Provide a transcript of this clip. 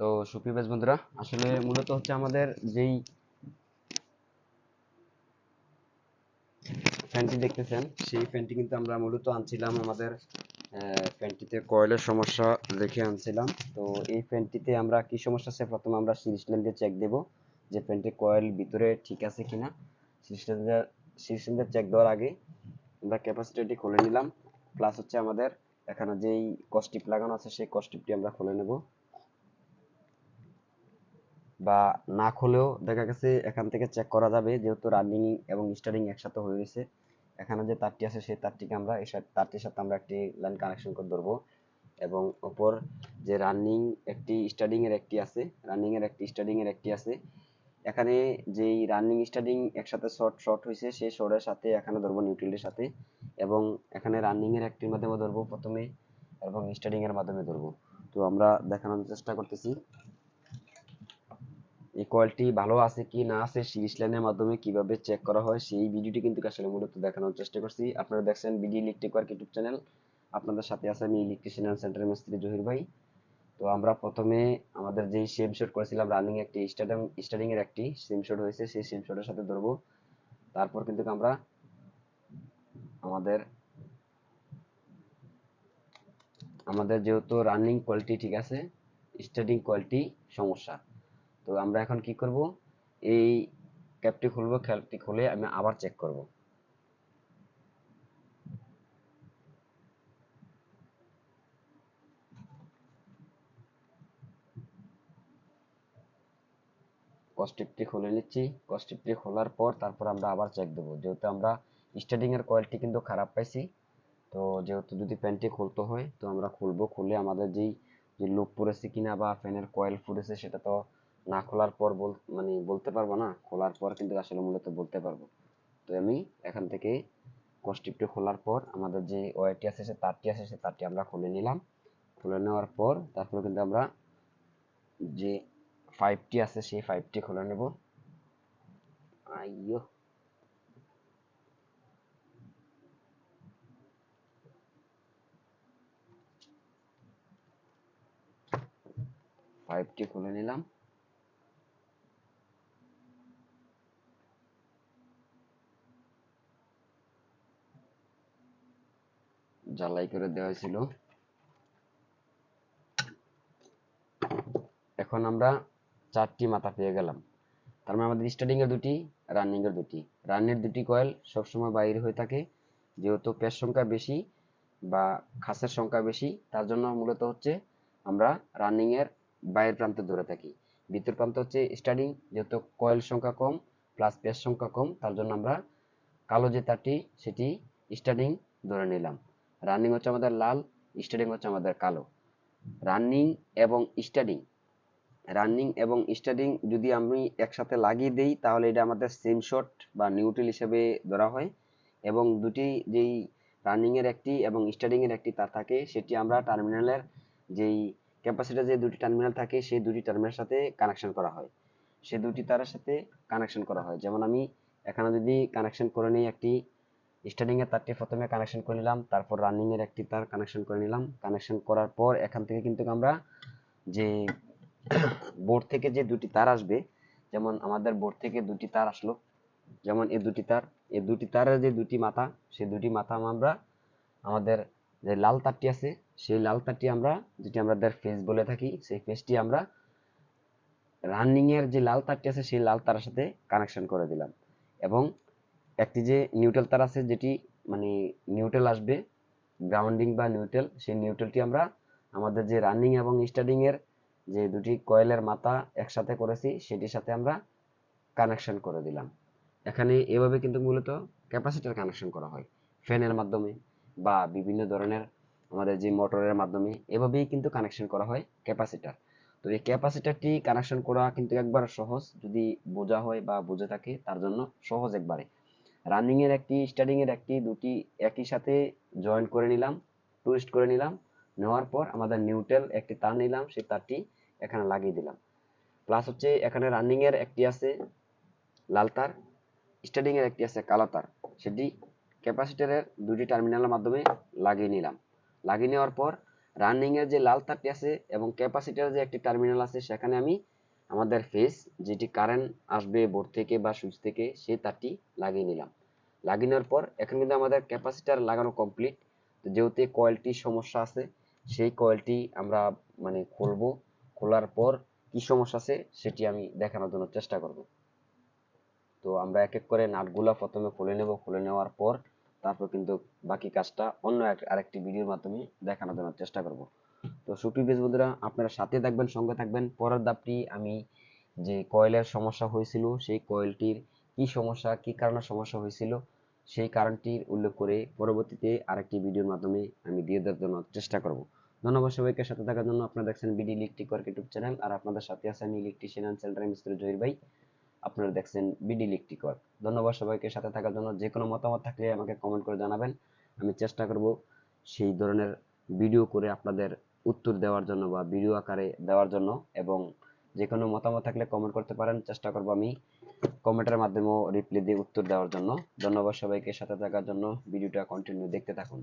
তো সুপ্রিয় বেশ বন্ধুরা, আসলে মূলত হচ্ছে আমাদের যেই ফ্যানটি দেখতেছেন, সেই ফ্যানটি কিন্তু আমরা মূলত আনছিলাম আমাদের ফ্যানটিতে কয়েলের সমস্যা দেখে আনছিলাম। তো এই ফ্যানটিতে আমরা কি সমস্যা আছে? প্রথমে আমরা সিরিজ দিয়ে চেক দেব যে ফ্যানটির কয়েল ভিতরে ঠিক আছে কিনা। সিরিজ দিয়ে চেক দেওয়ার আগে আমরা ক্যাপাসিটরটি খুলে নিলাম। প্লাস হচ্ছে আমাদের এখানে যেই কস্টিপ লাগানো আছে, সেই কস্টিপটি আমরা খুলে নেব। বা না খুলেও দেখা গেছে এখান থেকে চেক করা যাবে, যেহেতু রানিং এবং স্টার্টিং একসাথে হয়ে গেছে। এখানে যে তারটি আছে, সেই তারটিকে আমরা, এই তারটির সাথে আমরা একটি লাইন কানেকশন করে ধরবো। এবং ওপর যে রানিং একটি স্টার্টিং এর একটি আছে রানিং এর একটি স্টার্টিং এর একটি আছে। এখানে যেই রানিং স্টার্টিং একসাথে শর্ট শর্ট হয়েছে, সেই শর্টের সাথে এখানে ধরবো নিউট্রিলের সাথে। এবং এখানে রানিং এর একটির মাধ্যমে ধরবো প্রথমে, এবং স্টার্টিং এর মাধ্যমে ধরবো। তো আমরা দেখানোর চেষ্টা করতেছি। এই কয়েলটি ভালো আছে কি না আছে সিরিজ লাইনের মাধ্যমে কীভাবে চেক করা হয়, সেই ভিডিওটি কিন্তু আসলে মূলত দেখানোর চেষ্টা করছি। আপনারা দেখছেন BD electric work YouTube channel আপনাদের সাথে আছে আমি ইলেকট্রিশিয়ান সেন্টার মিস্ত্রি জহির ভাই। তো আমরা প্রথমে আমাদের যেই সেম শট করেছিলাম রানিং একটি স্টার্টিং স্টার্টিং এর একটি সেম শট হয়েছে, সেই সেম শটের সাথে ধরবো। তারপর কিন্তু আমরা আমাদের আমাদের যেহেতু রানিং কোয়ালিটি ঠিক আছে স্টার্টিং কোয়ালিটি সমস্যা। তো আমরা এখন কি করব? এই ক্যাপটি খুলবো ক্যাপটি খুলে আমি আবার চেক করব। কস্টিপটি খুলে নিচ্ছি। কস্টিপটি খোলার পর তারপর আমরা আবার চেক দেবো। যেহেতু আমরা স্টার্টিং এর কোয়ালিটি কিন্তু খারাপ পাইছি, তো যেহেতু যদি প্যান্টটি খুলতে হয়, তো আমরা খুলবো। খুলে আমাদের যেই, যে লুপ পড়েছে কিনা বা ফ্যানের কয়েল ফুরেছে সেটা তো না খোলার পর বল মানে বলতে পারব না, খোলার পর কিন্তু আসলে মূলত বলতে পারব। তো আমি এখান থেকে কস্টিপটি খোলার পর আমাদের যে ওয়াইটি আছে, সে তারটি আছে, সে তারটি আমরা খুলে নিলাম। খুলে নেওয়ার পর তারপরে কিন্তু আমরা যে ফাইভটি আছে, সেই ফাইভটি খুলে নেব। আইয়ো। ফাইভটি খুলে নিলাম। জ্বালাই করে দেওয়া হয়েছিল। এখন আমরা চারটি মাথা পেয়ে গেলাম। তার মানে আমাদের স্টার্টিং এর দুটি রানিং এর দুটি। রানের দুটি কয়েল সবসময় বাইরে হয়ে থাকে, যেহেতু পেশ সংখ্যা বেশি বা খাসের সংখ্যা বেশি, তার জন্য মূলত হচ্ছে আমরা রানিং এর বাইরের প্রান্তে ধরে থাকি। ভিতর প্রান্ত হচ্ছে স্টার্টিং যেহেতু কয়েল সংখ্যা কম প্লাস পেশ সংখ্যা কম, তার জন্য আমরা কালো যে তারটি, সেটি স্টার্টিং ধরে নিলাম। রানিং হচ্ছে আমাদের লাল স্টার্টিং হচ্ছে আমাদের কালো। রানিং এবং স্টার্টিং রানিং এবং স্টার্টিং যদি আমি একসাথে লাগিয়ে দেই, তাহলে এটা আমাদের সেম শট বা নিউট্রাল হিসেবে ধরা হয়। এবং দুটি যেই রানিং এর একটি এবং স্টার্টিং এর একটি তার থাকে, সেটি আমরা টার্মিনালের যেই ক্যাপাসিটার যে দুটি টার্মিনাল থাকে, সেই দুটি টার্মিনালের সাথে কানেকশন করা হয়। সেই দুটি তারের সাথে কানেকশন করা হয়। যেমন আমি এখানে যদি কানেকশন করে নিই একটি স্টার্টিং এর তারটি প্রথমে কানেকশন করে নিলাম, তারপর রানিং এর একটি তার কানেকশন করে নিলাম। কানেকশন করার পর এখান থেকে কিন্তু আমরা যে বোর্ড থেকে যে দুটি তার আসবে, যেমন আমাদের বোর্ড থেকে দুটি তার আসলো, যেমন এই দুটি তার এই দুটি তারের যে দুটি মাথা সেই দুটি মাথা আমরা আমাদের যে লাল তারটি আছে, সেই লাল তারটি আমরা, যেটি আমাদের ফেস বলে থাকি, সেই ফেসটি আমরা রানিং এর যে লাল তারটি আছে, সেই লাল তারের সাথে কানেকশন করে দিলাম। এবং একটি যে নিউট্রাল তার আছে, যেটি মানে নিউট্রাল আসবে গ্রাউন্ডিং বা নিউট্রাল সেই নিউট্রালটি আমরা আমাদের যে রানিং এবং স্টার্টিং এর যে দুটি কয়েলের মাথা একসাথে করেছি, সেটির সাথে আমরা কানেকশন করে দিলাম। এখানে এভাবে কিন্তু মূলত ক্যাপাসিটার কানেকশন করা হয় ফ্যানের মাধ্যমে বা বিভিন্ন ধরনের আমাদের যে মোটরের মাধ্যমে, এভাবেই কিন্তু কানেকশন করা হয় ক্যাপাসিটার তো এই ক্যাপাসিটারটি কানেকশন করা কিন্তু একবার সহজ, যদি বোঝা হয় বা বুঝে থাকে, তার জন্য সহজ একবারে। রানিং এর একটি স্টার্টিং এর একটি, দুটি একই সাথে জয়েন করে নিলাম টুইস্ট করে নিলাম, নেওয়ার পর আমাদের নিউট্রাল একটি তার নিলাম, সেই তারটি এখানে লাগিয়ে দিলাম। প্লাস হচ্ছে এখানে রানিং এর একটি আছে লাল তার স্টার্টিং এর একটি আছে কালো তার, সেটি ক্যাপাসিটরের দুটি টার্মিনালের মাধ্যমে লাগিয়ে নিলাম। লাগিয়ে নেওয়ার পর রানিং এর যে লাল তারটি আছে এবং ক্যাপাসিটার যে একটি টার্মিনাল আছে, সেখানে আমি আমাদের ফেস যেটি কারেন্ট আসবে বোর্ড থেকে বা সুইচ থেকে সেই তারটি লাগিয়ে নিলাম। লাগিয়ে নেওয়ার পর এখন কিন্তু আমাদের ক্যাপাসিটার লাগানো কমপ্লিট যেহেতু কয়েলটির সমস্যা আছে, সেই কয়েলটি আমরা মানে খুলবো। খোলার পর কি সমস্যা আছে, সেটি আমি দেখানোর জন্য চেষ্টা করব। তো আমরা এক এক করে নাটগুলা প্রথমে খুলে নেব। খুলে নেওয়ার পর তারপর কিন্তু বাকি কাজটা অন্য আরেকটি ভিডিওর মাধ্যমে দেখানোর জন্য চেষ্টা করব। তো সুপ্রিয় বেশ বন্ধুরা, আপনারা সাথে থাকবেন, সঙ্গে থাকবেন। পরের ধাপটি আমি যে কয়েলের সমস্যা হয়েছিল, সেই কয়েলটির কি সমস্যা, কি কারণে সমস্যা হয়েছিল, সেই কারণটির উল্লেখ করে পরবর্তীতে আরেকটি ভিডিওর মাধ্যমে আমি দিয়ে দেওয়ার জন্য চেষ্টা করব। ধন্যবাদ সবাইকে সাথে থাকার জন্য। আপনারা দেখছেন BD electric work YouTube channel. আর আপনাদের সাথে আছে আমি ইলেকট্রিশিয়ান সেন্টার মিস্ত্রি জহির ভাই। আপনারা দেখছেন বিডি ইলেকট্রিক ওয়ার্ক ধন্যবাদ সবাইকে সাথে থাকার জন্য। যে কোনো মতামত থাকলে আমাকে কমেন্ট করে জানাবেন। আমি চেষ্টা করব সেই ধরনের ভিডিও করে আপনাদের উত্তর দেওয়ার জন্য বা ভিডিও আকারে দেওয়ার জন্য এবং যে কোনো মতামত থাকলে কমেন্ট করতে পারেন। চেষ্টা করব আমি কমেন্টের মাধ্যমেও রিপ্লাই দিয়ে উত্তর দেওয়ার জন্য। ধন্যবাদ সবাইকে সাথে থাকার জন্য। ভিডিওটা কন্টিনিউ দেখতে থাকুন।